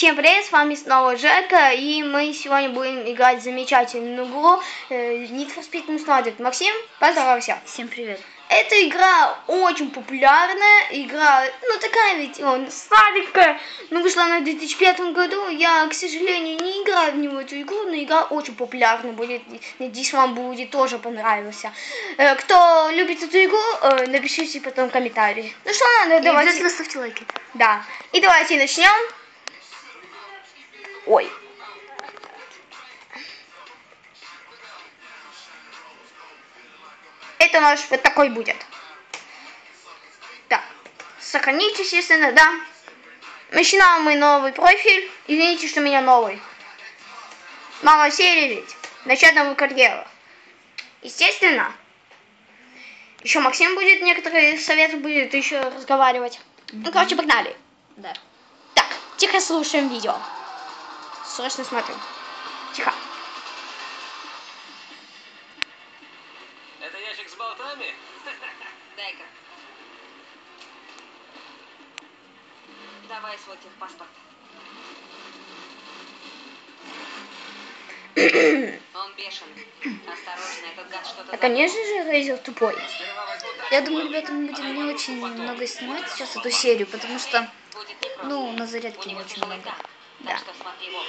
Всем привет, с вами снова Жека, и мы сегодня будем играть замечательную игру э, Need for Speed Wanted. Максим, поздоровайся. Всем привет. Эта игра очень популярная, игра, ну такая ведь, он старенькая, но вышла она в 2005 году. Я, к сожалению, не играю в него эту игру, но игра очень популярная будет. Надеюсь, вам будет тоже понравился. Э, кто любит эту игру, э, напишите потом комментарий. Ну что надо, И давайте. обязательно ставьте лайки. Да. И давайте начнем. Ой. Это наш вот такой будет. Так. Сохранить, естественно, да. Начинаем мы новый профиль. Извините, что у меня новый. Мало серии ведь. Начать новую карьеру. Естественно. Еще Максим будет некоторые советы будет еще разговаривать. Ну, короче, погнали. Да. Так, тихо слушаем видео. Срочно смотрим. Тихо. Это ящик с болтами? Дай-ка. Давай свой техпаспорт. Он бешеный. Осторожно, этот гад что-то А, конечно же, Рейзер тупой. Я думаю, ребята, мы будем не очень много снимать сейчас эту серию, потому что, ну, на зарядке не очень много. Да. Так что смотри в оба.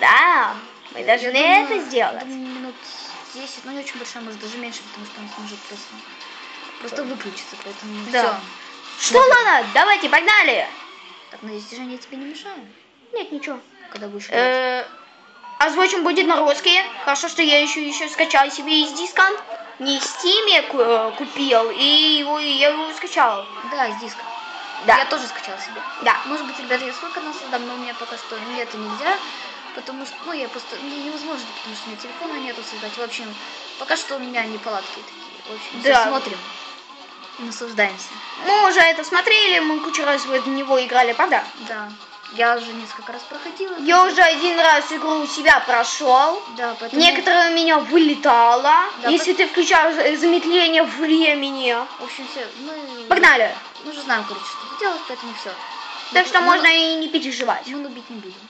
Да, мы должны Я это думаю, сделать. думаю, минут 10, ну не очень большая, может даже меньше, потому что он сможет просто, просто выключиться, поэтому Да. все. Что, ладно, давайте, погнали. Так, надеюсь, движения тебе не мешают, Нет, ничего. когда будешь играть? Э, Озвучен будет на русский. Хорошо, что я еще еще скачал себе из диска. Не в Стиме купил, и его, я его скачал. Да, с диска. Да. Я тоже скачал себе. Да. Может быть, ребята, я свой канал создам, но у меня пока что ну, это нельзя, потому что, ну, я просто, мне невозможно, потому что у меня телефона нету создать. В общем, пока что у меня неполадки такие. В общем, Да. смотрим наслаждаемся. Мы уже это смотрели, мы кучу раз в него играли, правда? Да. Я уже несколько раз проходила. Я уже один раз игру у себя прошел. Да, поэтому... Некоторые у меня вылетало. Да, если ты включаешь замедление времени. В общем, все, мы... Погнали. Мы уже знаем, короче, что делать, поэтому все. Так что можно и не переживать. Мы нубить не будем.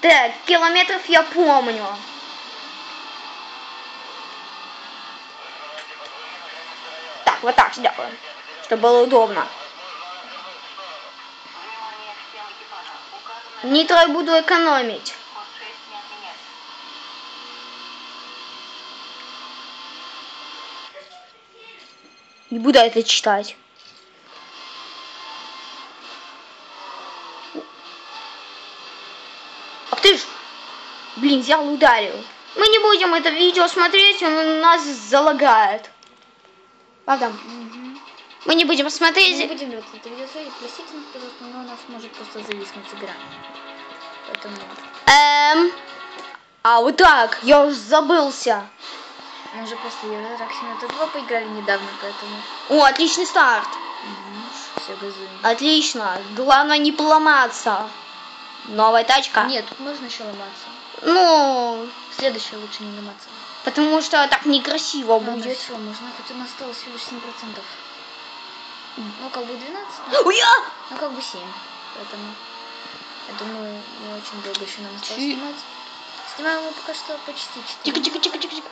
Так, километров я помню. Так, вот так сделаем, чтобы было удобно. Нитро я буду экономить. ход 6 не отменять. Не буду это читать. Блин, взял и ударил. Мы не будем это видео смотреть, он нас залагает. Правда? Мы не будем Мы смотреть. не будем вот это видео смотреть, простите нас, пожалуйста, но у нас может просто зависнуть игра. Поэтому... Эм. А вот так, я уж забылся. Мы уже после Еврорак Симулятор 2 поиграли недавно, поэтому... О, отличный старт. Все, газуем. Отлично. Главное не поломаться. Новая тачка. Нет, тут можно еще ломаться. Ну, Следующее лучше не ломаться. потому что так некрасиво Ладно, будет. все, можно, хоть у нас осталось всего лишь 7%. Ну, как бы 12, Уя! ну, как бы 7. Поэтому, я думаю, не очень долго еще нам осталось Чи- снимать. Снимаем мы пока что почти 4. Тихо, тихо, тихо, тихо, тихо.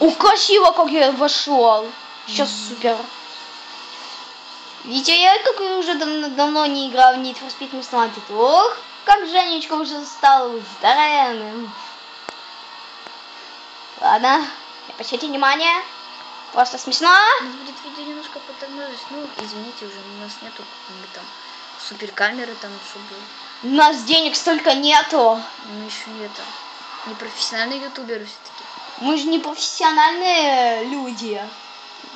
О, красиво, как я вошел. Сейчас супер. Видите, я как уже давно, давно не играл в Need for Speed Most Wanted. Ох, как Женечка уже стал здоровенным. Ладно, не обращайте внимание. Просто смешно. У нас будет видео немножко потому ну, извините, уже у нас нету там суперкамеры, там, чтобы... У нас денег столько нету. Мы еще не это... Не профессиональные ютуберы все-таки. Мы же не профессиональные люди.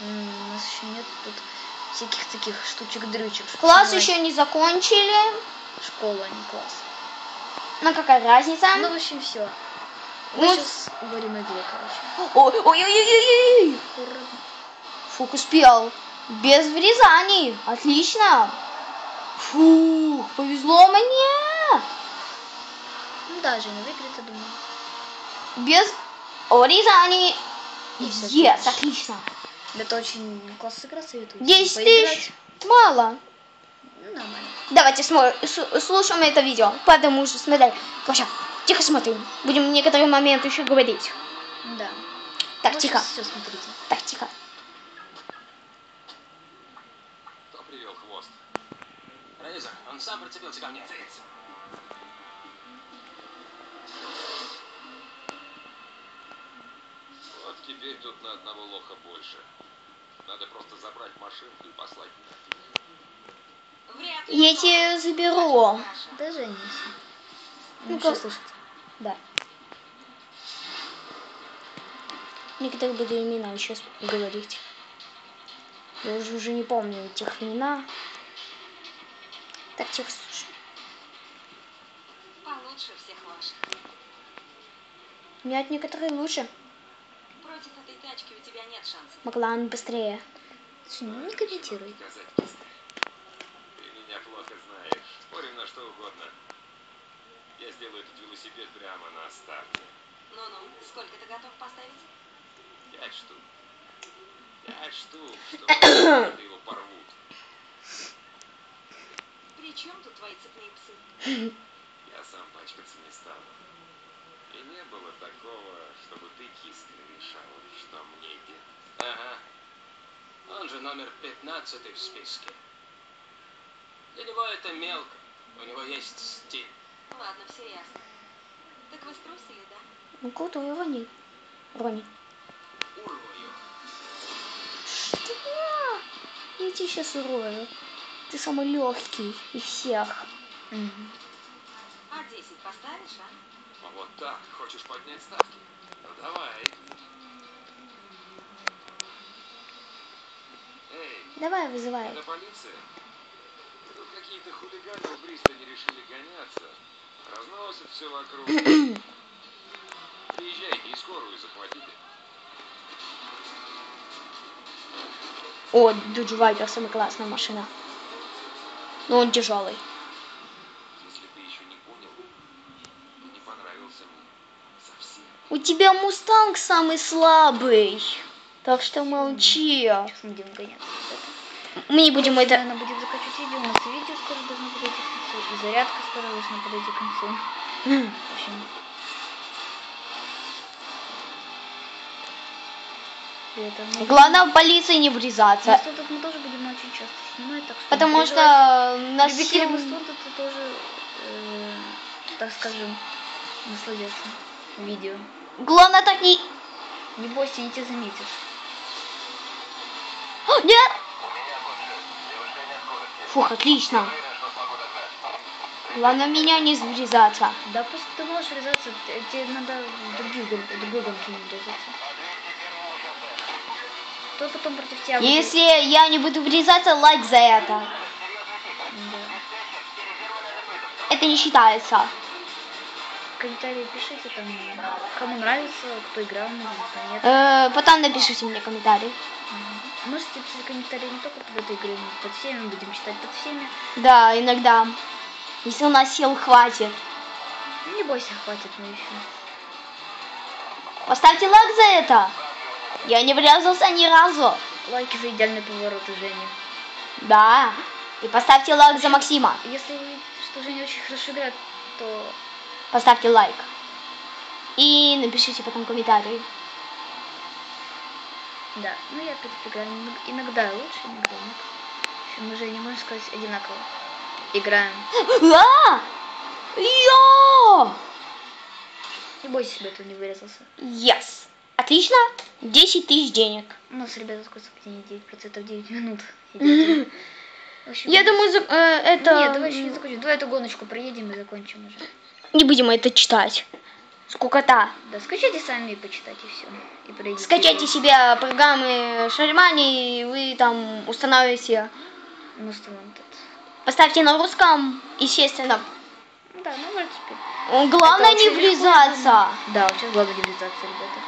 У нас еще нет тут всяких таких штучек-дрючек. Класс снимать. еще не закончили. Школа, а не класс. Ну какая разница? Ну, в общем, все. Ну, Мы сейчас говорим о игре, короче. Ой, ой, ой, ой, ой. Аккуратно. Фук успел. Без врезаний. Отлично. Фух, повезло мне. Ну да, Женя выиграет, я думаю. Без врезаний. Yes, отлично. Это очень классно игра советую. 10 Поиграть. тысяч. Мало. нормально. Давайте слушаем это видео, потому что, смотри, Гоша, тихо смотрим. Будем некоторые моменты еще говорить. Да. Так, тихо, Все, смотрите. так, тихо. Кто привел хвост? Рейзер, он сам прицепился ко мне. Теперь тут на одного лоха больше. Надо просто забрать машинку и послать нафиг. Я тебе заберу. Даже не все. Ну, как- что слышите? Да. Некоторые буду имена сейчас говорить. Я уже, уже не помню этих имена. Так, тихо, слушай. Получше всех ваших. Нет, некоторые лучше. Против этой тачки у тебя нет шансов. Маклан быстрее. Слушай, ну не комментируй. Ты меня плохо знаешь. Спорим на что угодно. Я сделаю этот велосипед прямо на старте. Ну-ну, сколько ты готов поставить? Пять штук. Пять штук, что его порвут. При чем тут твои цепные псы? Я сам пачкаться не стану. И не было такого, чтобы ты, киска, решала, что мне делать. Ага. Он же номер 15 в списке. Для него это мелко. У него есть стиль. Ладно, все ясно. Так вы струсили, да? Ну крутой Рони. Рони. Урою. Что? Я тебя сейчас урою. Ты самый легкий из всех. Мгм. А 10 поставишь, а? Вот так, хочешь поднять ставки? Ну давай. Эй, Давай, вызывай. это полиция? Тут какие-то хулиганы в Бристоне решили гоняться. Разносят все вокруг. Приезжайте и скорую захватите. О, Viper самая классная машина. Но он тяжелый. Если ты еще не понял, ты не понравился мне совсем. У тебя Мустанг самый слабый. Так что молчи. Сейчас мы будем гоняться. Мы не будем это... Наверное, будем заканчивать видео. У нас видео скоро должно подойти к концу. И зарядка скоро должна подойти к концу. В общем... Это, Главное в полиции не врезаться. Мостон тут мы тоже будем очень часто снимать, так что... Потому что на Любители это тоже, э, так скажем, насладятся видео. Главное так не... Не бойся, не тебя заметят. О, Нет! Фух, отлично. Главное меня не врезаться. Да просто ты можешь врезаться, тебе надо в гон- в другой гонки не врезаться. То потом против тебя будет- Если я не буду врезаться, лайк за это. Да. Это не считается. Комментарии пишите там, кому нравится, кто играл, может, нет. Э, потом напишите мне комментарий. Мгм. Можете писать комментарии не только под этой игрой, но под всеми, мы будем читать под всеми. Да, иногда. Если у нас сил хватит. Не бойся, хватит мы еще. Поставьте лайк за это. Я не врезался ни разу. Лайки за идеальный поворот Жени. Да. И поставьте лайк за Максима. Если что Женя очень хорошо играет, то Поставьте лайк. И напишите потом комментарий. да. Ну я опять играю иног- иногда лучше, иногда нет. В общем, мы Женя, можно сказать, одинаково. Играем. А! Я! Не бойся, себя этого не вырезался. Yes. Отлично. 10 тысяч денег. У нас, ребята, сколько совпадение? 9%, 9 минут. Я думаю, э, это... Нет, давай еще не закончим. Давай эту гоночку проедем и закончим уже. Не будем это читать. Скукота. Да, скачайте сами и почитайте все. И пройдите. Скачайте себе программы Шаримани, и вы там устанавливаете. Ну? Поставьте на русском, естественно. Ну Да, ну, в принципе. Главное Это не врезаться. Да, сейчас главное не врезаться, ребята.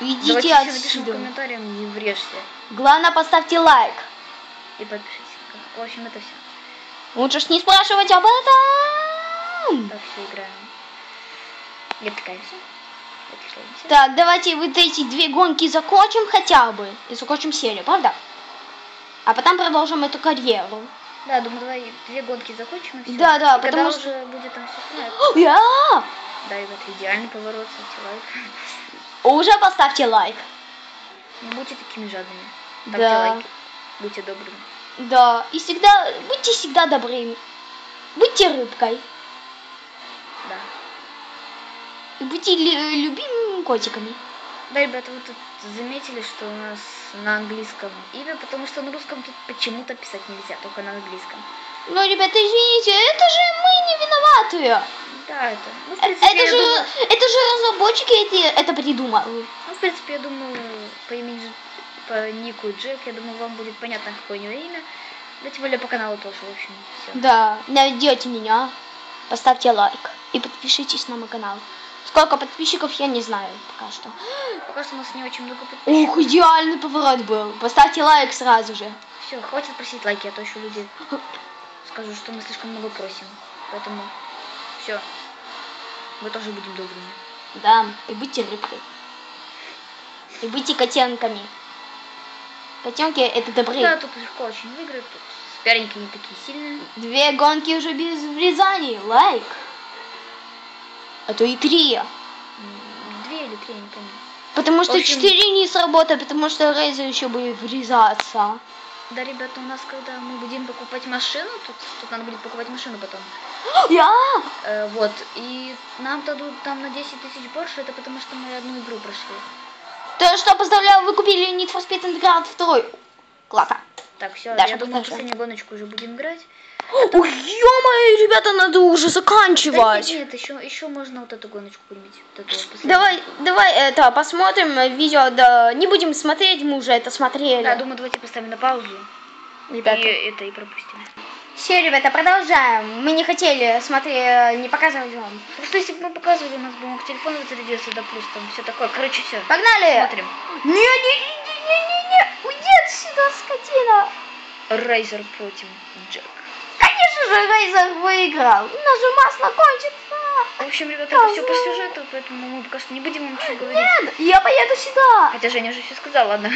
Идите Давайте отсюда. комментариях, не врежься. Главное поставьте лайк. И подпишитесь. В общем, это все. Лучше ж не спрашивать об этом. Так, все, играем. Отвлекаемся. Отвлекаемся. Так, давайте вот эти две гонки закончим хотя бы. И закончим серию, правда? А потом продолжим эту карьеру. Да, думаю, давай две гонки закончим и все. Да, да, и потому что- уже будет там все Я! Да, ребят, идеальный поворот, ставьте лайк. Уже поставьте лайк. Не будьте такими жадными. Ставьте Да. лайки. Будьте добрыми. Да, и всегда, будьте всегда добрыми. Будьте рыбкой. Да. И будьте ли- любимыми котиками. Да, ребята, вы тут заметили, что у нас на английском имя, потому что на русском тут почему-то писать нельзя, только на английском. Ну, ребята, извините, это же мы не виноваты. Да, это. Ну, в Э, принципе, Это же, думаю, это же разработчики эти, это придумали. ну, в принципе, я думаю, по имени, по нику Джек, я думаю, вам будет понятно, какое у него имя. Да, тем более по каналу тоже, в общем, все. Да, найдете меня, поставьте лайк и подпишитесь на мой канал. Сколько подписчиков, я не знаю пока что. Пока что у нас не очень много подписчиков. Ух, идеальный поворот был. Поставьте лайк сразу же. Все, хватит просить лайки, а то еще люди скажут, что мы слишком много просим. Поэтому все. Мы тоже будем добрыми. Да, и будьте рыбкой. И будьте котенками. Котенки это добрые. Да, тут легко очень выиграть. Тут соперники не такие сильные. Две гонки уже без врезаний. Лайк. А то и три. Две или три, я не помню. Потому что общем- четыре не сработает, потому что Рейзер еще будет врезаться. Да, ребята, у нас когда мы будем покупать машину, тут, тут надо будет покупать машину потом. Я? Э, вот, и нам дадут там на 10 тысяч больше, это потому что мы одну игру прошли. То что, поздравляю, вы купили Need for Speed Underground 2. Классно. Так, все, Даша, я думаю, последнюю гоночку уже будем играть. Ох, ё-моё, ребята, надо уже Да заканчивать. нет, нет, еще, еще можно вот эту гоночку. Вот эту вот последнюю. Давай, давай это посмотрим видео, да не будем смотреть, мы уже это смотрели. Да, думаю, давайте поставим на паузу. Ребята. И это и пропустим. Все, ребята, продолжаем. Мы не хотели смотреть, не показывать вам. Что если бы мы показывали, у нас бы мог телефон да плюс там все такое. Короче, все. Погнали! Смотрим. Не-не-не-не-не-не! Отсюда, скотина! Рейзер против Джек. Конечно же, Рейзер выиграл. У нас же масло кончится. В общем, ребята, это все по сюжету, поэтому мы пока что не будем вам ничего говорить. Нет, я поеду сюда. Хотя Женя уже все сказал, ладно.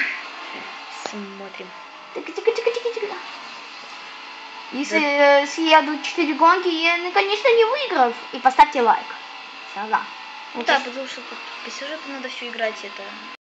Смотрим. Тихо-тихо-тихо-тихо. Если э, съедут 4 гонки, я, ну, конечно, не выиграв. И поставьте лайк. Да. Ну да, потому что по сюжету надо все играть, это